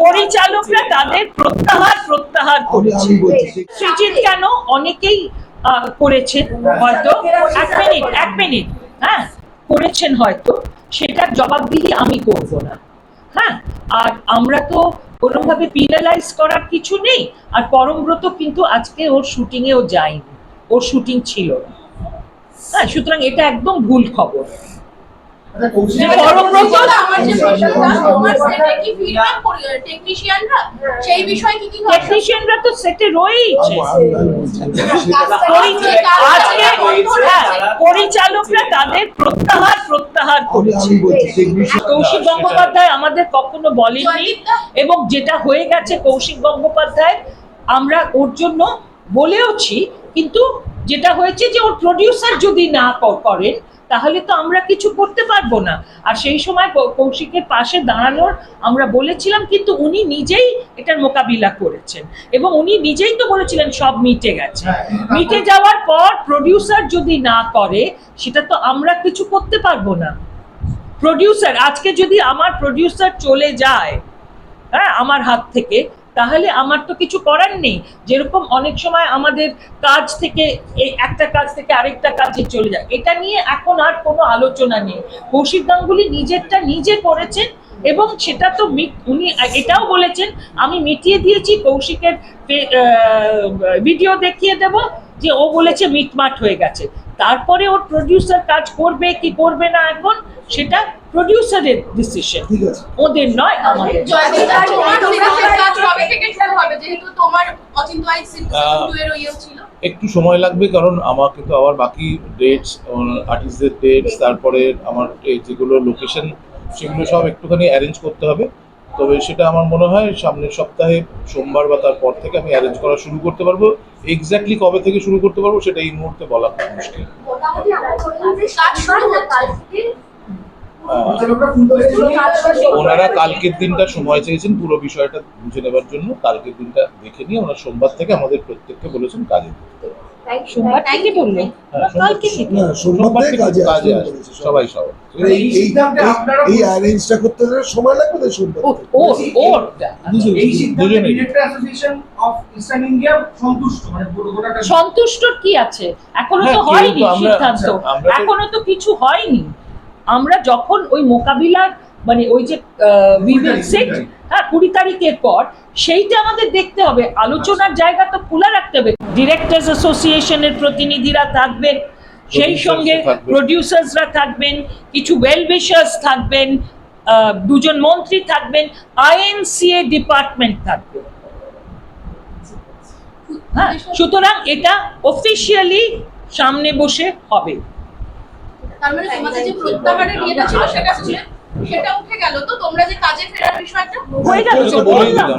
পরিচালকরা তাদের প্রত্যাহার প্রত্যাহার করেছে। সৃজিত কেন অনেকেই আহ, করেছেন হয়তো। এক মিনিট এক মিনিট। হ্যাঁ করেছেন হয়তো। সেটার জবাবদিহি আমি করব না। হ্যাঁ আর আমরা তো কোনোভাবে পিনালাইজ করার কিছু নেই। আর পরমব্রত কিন্তু আজকে ওর শুটিংয়েও যায়নি। ওর শুটিং ছিল না। হ্যাঁ সুতরাং এটা একদম ভুল খবর। টেকনিশিয়ানরা সেই বিষয়ে কি কি ঘটনা টেকনিশিয়ানরা তো সেটে রয়েইছে আমি আমি বলছি পরি- আজকে হ্যাঁ, পরিচালকরা তাদের প্রত্যাহার প্রত্যাহার করেছে কৌশিক গঙ্গোপাধ্যায় আমাদের কখনো বলেনি এবং যেটা হয়ে গেছে কৌশিক গঙ্গোপাধ্যায় আমরা ওর জন্য বলেওছি কিন্তু যেটা হয়েছে যে ওর প্রডিউসার যদি না করেন তাহলে তো আমরা কিছু করতে পারব না। আর সেই সময় কৌশিকের পাশে দাঁড়ানোর আমরা বলেছিলাম কিন্তু উনি নিজেই এটার মোকাবিলা করেছেন। এবং উনি নিজেই তো বলেছিলেন সব মিটে গেছে। মিটে যাওয়ার পর প্রডিউসার যদি না করে সেটা তো আমরা কিছু করতে পারব না। প্রডিউসার আজকে যদি আমার প্রডিউসার চলে যায় হ্যাঁ আমার হাত থেকে তাহলে আমার তো কিছু করার নেই। যেরকম অনেক সময় আমাদের কাজ থেকে এই একটা কাজ থেকে আরেকটা কাজে চলে যায়। এটা নিয়ে এখন আর কোনো আলোচনা নেই। কৌশিক গাঙ্গুলি নিজেরটা নিজে করেছেন এবং সেটা তো উনি এটাও বলেছেন আমি মিটিয়ে দিয়েছি কৌশিকের ভিডিও দেখিয়ে দেব যে ও বলেছে মিটমাট হয়ে গেছে। তারপরে ওর প্রডিউসার কাজ করবে কি করবে না এখন সেটা প্রডিউসারের ডিসিশন ওদের নয় আমাদের জয়দীপদা, তোমার সিনেমার কাজ কবে থেকে শুরু হবে যেহেতু তোমার অচিন্ত আই এর ইয়ে ছিল। একটু সময় লাগবে কারণ আমাকে তো আবার বাকি ডেটস আর্টিস্টদের ডেটস তারপরে আমার এই যেগুলো লোকেশন সেগুলো সব একটুখানি অ্যারেঞ্জ করতে হবে। তবে সেটা আমার মনে হয় সামনের সপ্তাহে সোমবার বা তারপর থেকে আমি অ্যারেঞ্জ করা শুরু করতে পারব। এক্স্যাক্টলি কবে থেকে শুরু করতে পারব সেটা এই মুহূর্তে বলা খুব মুশকিল কাজ শুরু হচ্ছে আহ, ওনারা কালকের দিনটা সময় চেয়েছেন পুরো বিষয়টা বুঝে নেবার জন্য। কালকের দিনটা দেখে নিয়ে ওনারা সোমবার থেকে আমাদের প্রত্যেককে বলেছেন কাজে সোমবার থেকে বলল? হ্যাঁ, সোমবার- থেকে। না সোমবার থেকে কাজে কাজে আসবে। আসবে সবাই সবাই। এই এই এই- এই অ্যারেঞ্জটা করতে সময় লাগবে তো সোমবার ও- থেকে? ওর ওরটা দুজন এই সিদ্ধান্তে দুজনেই। Director association of eastern India সন্তুষ্ট মানে পুরো কি আছে? এখনও হ্যাঁ, তো হয়নি তো সিদ্ধান্ত। এখনও তো কিছু হয়নি। আমরা যখন ওই মোকাবিলার মানে ওই যে সেট হ্যাঁ কুড়ি তারিখের পর সেইটা আমাদের দেখতে হবে। আলোচনার জায়গা তো খোলা রাখতে হবে। ডিরেক্টর্স অ্যাসোসিয়েশনের প্রতিনিধিরা থাকবেন সেই সঙ্গে। প্রডিউসার্সরা থাকবেন কিছু ওয়েল উইশার্স থাকবেন দুজন মন্ত্রী থাকবেন আইএনসিএ ডিপার্টমেন্ট থাকবে। হ্যাঁ সুতরাং এটা অফিসিয়ালি সামনে বসে হবে। তার মানে তোমাদের যে প্রত্যাহারের ইয়েটা ছিল সেটা ছিল সেটা উঠে গেল। তো তোমরা যে কাজে ফেরার বিষয়টা হয়ে গেল